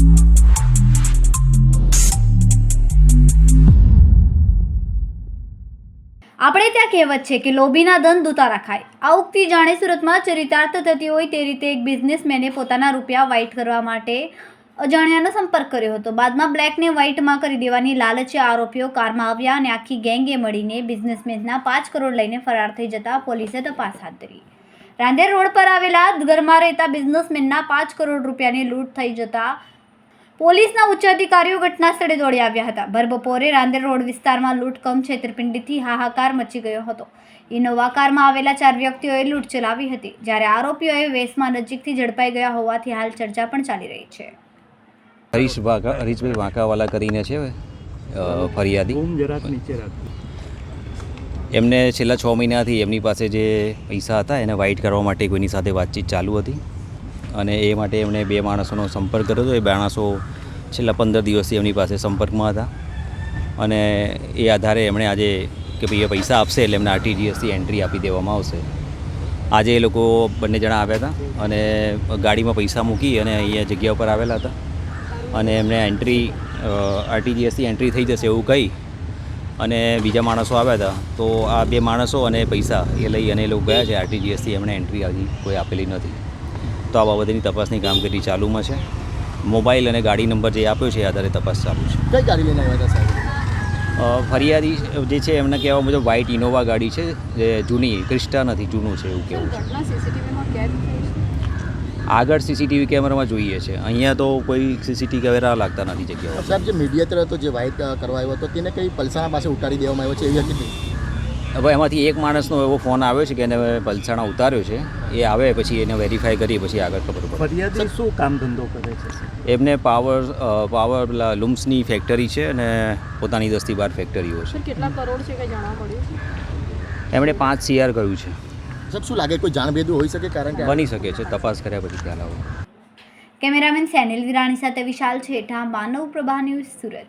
આપણે ત્યાં કહેવત છે કે લોભીના ધન દૂતા રખાય આ ઉક્તિ જાણે સુરતમાં ચરિતાર્થ થતી હોય તે રીતે એક બિઝનેસમેને પોતાના રૂપિયા વ્હાઇટ કરવા માટે અજાણ્યાનો સંપર્ક કર્યો હતો. બાદમાં બ્લેકને વ્હાઇટમાં કરી દેવાની લાલચે આરોપીઓ કારમાં આવ્યા અને આખી ગેંગે મળીને બિઝનેસમેનના પાંચ કરોડ લઈને ફરાર થઈ જતા પોલીસે તપાસ હાથ ધરી. રાંદેર રોડ પર આવેલા ઘરમાં રહેતા બિઝનેસમેનના પાંચ કરોડ રૂપિયાની લૂંટ થઈ જતા પોલીસના ઉચ્ચ અધિકારીઓ ઘટના સ્થળે દોડી આવ્યા હતા. ભરબપોરે રાંદેર રોડ વિસ્તારમાં લૂંટ કમ છેતરપિંડીથી હાહાકાર મચી ગયો હતો. ઇનોવા કારમાં આવેલા ચાર વ્યક્તિઓએ લૂંટ ચલાવી હતી જ્યારે આરોપીઓએ વેસમાં નજીકથી ઝડપાઈ ગયા હોવાથી હાલ ચર્ચા પણ ચાલી રહી છે. હરીશ વાઘા હરીશભાઈ વાંકાવાલા કરીને છે ફરિયાદી. એમને છેલ્લા છ મહિનાથી એમની પાસે જે પૈસા હતા એને વાઇટ કરવા માટે કોઈની સાથે વાતચીત ચાલુ હતી. અને એ માટે એમણે બે માણસોનો સંપર્ક કર્યો હતો. એ માણસો છેલ્લા પંદર દિવસથી એમની પાસે સંપર્કમાં હતા. અને એ આધારે એમણે આજે કે ભાઈ એ પૈસા આપશે એટલે એમને આરટીજીએસથી એન્ટ્રી આપી દેવામાં આવશે. આજે એ લોકો બંને જણા આવ્યા હતા અને ગાડીમાં પૈસા મૂકી અને અહીંયા જગ્યા ઉપર આવેલા હતા. અને એમને એન્ટ્રી આરટીજીએસથી એન્ટ્રી થઈ જશે એવું કહી અને બીજા માણસો આવ્યા હતા. તો આ બે માણસો અને પૈસા એ લઈ અને એ લોકો ગયા છે. આરટીજીએસથી એમણે એન્ટ્રી હજી કોઈ આપેલી નથી. તો આ બાબતેની તપાસની કામગીરી ચાલુમાં છે. મોબાઈલ અને ગાડી નંબર જે આપ્યો છે એ આધારે તપાસ ચાલુ છે. કઈ ગાડી લઈને આવ્યા હતા સાહેબ? ફરિયાદી જે છે એમને કહેવા મુજબ વ્હાઇટ ઇનોવા ગાડી છે જે જૂની ક્રિસ્ટા નથી જૂનું છે એવું કેવું છે. આગળ સીસીટીવી કેમેરામાં જોઈએ છે. અહીંયા તો કોઈ સીસીટીવી કેમેરા લાગતા નથી જગ્યાઓ. સાહેબ જે મીડિયા હતો જે વાઇટ કરવા આવ્યો હતો તેને કઈ પલસાણા પાસે ઉતારી દેવામાં આવ્યો છે એવી હકીકત? હવે એમાંથી એક માણસનો એવો ફોન આવ્યો છે કે એને પલસાણા ઉતાર્યો છે. એ આવે પછી એને વેરીફાઈ કરી પછી આગળ ખબર પડે. ફરિયાદી શું કામ ધંધો કરે છે એમને પાવર પાવર પેલા લુમ્સની ફેક્ટરી છે અને પોતાની દસથી બાર ફેક્ટરીઓ છે. કેટલા કરોડ છે કે જાણવા છે? એમણે પાંચ સીઆર કર્યું છે. સાહેબ શું લાગે કોઈ જાણભેદું હોઈ શકે? કારણ કે બની શકે છે તપાસ કર્યા પછી ખ્યાલ આવે. કેમેરામેન સેનિલ વિરાણી સાથે વિશાલ છેઠા માનવ પ્રભા ન્યૂઝ સુરત.